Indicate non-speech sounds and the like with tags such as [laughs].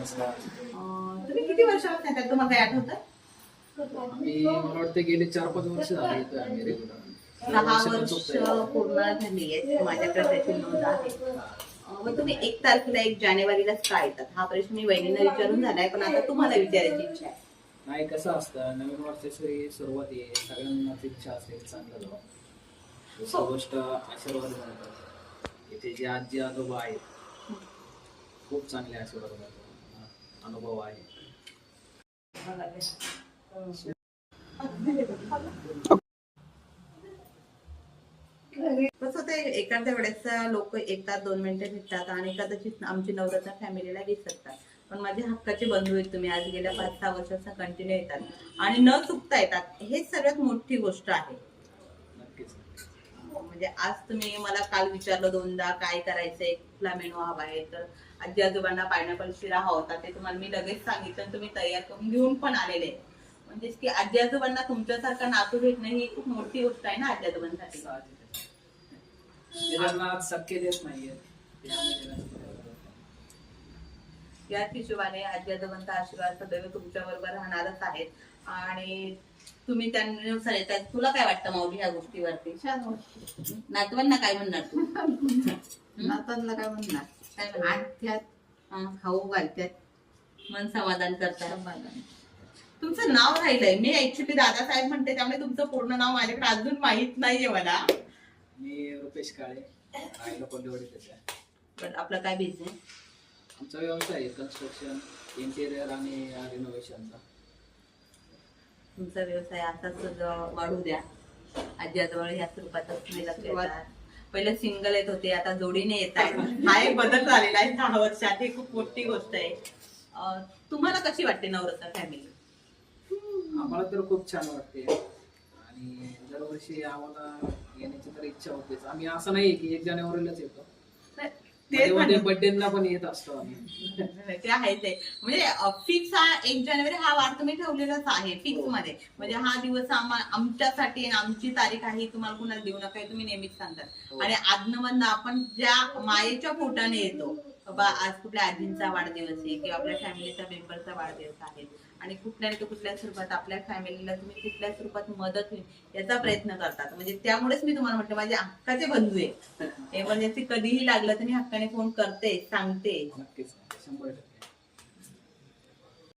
नमस्कार तुम्ही किती वर्षापासून येतात तुम्हाला काय आठवतं मी मला वाटतं गेले चार पाच वर्ष झाले येतोय आम्ही रेग्युलर सहा वर्ष पूर्ण झाली आहेत. माझ्याकडे त्याची नोंद आहे. मग तुम्ही एक तारखेला एक जानेवारीलाच का येतात. हा प्रश्न मी वहिनींना विचारून झालाय पण आता तुम्हाला विचारायची इच्छा आहे. नाही कसं असतं नवीन वर्षाची सुरुवात आहे. सगळ्यांनाच इच्छा असेल चांगलं जावं. दुसरी गोष्ट आशीर्वाद मिळतात. इथे जे आजी आजोबा आहेत खूप चांगले आशीर्वाद मिळतात. अनुभव आहे. कसं ते एखाद्या वेळेस लोक येतात दोन मिनिटं भेटतात आणि कदाचित आमची नवरत्न फॅमिलीला विसरतात पण माझे हक्काचे बंधू आहेत तुम्ही. आज गेल्या पाच सहा वर्षाचा कंटिन्यू येतात. आणि न चुकता येतात. हे सगळ्यात मोठी गोष्ट आहे. म्हणजे आज तुम्ही मला काल विचारलं दोनदा काय करायचंय कुठला मेनू हवा आहे? तर आजी आजोबांना पायनॅपल शिरा हवा होता ते तुम्हाला मी लगेच सांगितलं आणि तुम्ही तयार करून घेऊन पण आलेले. म्हणजेच की आजी आजोबांना तुमच्यासारखा नातू भेटणं ही खूप मोठी गोष्ट आहे ना आजी आजोबांसाठी? साहजिक आहे. ते त्यांना आज शक्य देत नाहीये ते आम्ही देण्याचं प्रयत्न करतो. याच हिशोबाने आजी आजोबांचा आशीर्वाद सदैव तुमच्या बरोबर राहणारच आहेत. आणि तुम्ही त्यानुसार येतात तुला काय वाटतं माऊली ह्या गोष्टीवरती? छान वाटतं. नातवांना काय म्हणणार तू? नातांना काय म्हणणार? काय म्हणणार? आणत्यात हं, खाऊ घालत्यात. मन समाधान करतात. समाधान तुमचं नाव राहिलंय. मी ऍक्च्युली दादासाहेब म्हणते त्यामुळे तुमचं पूर्ण नाव माझ्याकडे अजून माहीत नाहीये मला. मी रुपेश काळे. पण आपला काय बिझनेस आमचा व्यवसाय आहे कन्स्ट्रक्शन इंटेरियर आणि रिनोव्हेशनचा तुमचा व्यवसाय असाच ज- वाढू द्या. आजी आजोबा ह्या पहिले सिंगल येत होते आता जोडीने येत आहेत. हा एक बदल झालेला आहे दहा वर्षात. ही खूप मोठी गोष्ट आहे. अं, तुम्हाला कशी वाटते नवरत्न फॅमिली आम्हाला तर खूप छान वाटते. आणि दरवर्षी आम्हाला येण्याची तर इच्छा होतेच. आम्ही असं नाही की एक जानेवारीलाच येतो. ते मध्ये बर्थडेला पण येत असतो आम्ही. [laughs] ते आहे. ते म्हणजे फिक्स हा एक जानेवारी हा वार तुम्ही ठेवलेलाच आहे फिक्स हो. मध्ये. म्हणजे हा दिवस आम्हा- आमच्यासाठी आणि आमची तारीख आहे तुम्हाला कुणाला देऊ नका हे तुम्ही नेहमीच सांगतात. हो. आणि आदनमधनं आपण ज्या मायेच्या पोटाने येतो बाबा आज कुठल्या आजींचा वाढदिवस आहे किंवा आपल्या फॅमिलीचा मेंबरचा वाढदिवस आहे? आणि कुठल्या ना कुठल्या स्वरूपात आपल्या फॅमिलीला तुम्ही कुठल्या स्वरूपात मदत होईल याचा प्रयत्न करतात. म्हणजे त्यामुळेच मी तुम्हाला म्हटलं माझे हक्काचे बंधू आहे एमर्जन्सी म्हणजे कधीही लागलं तर मी हक्काने फोन करते सांगते. नक्कीच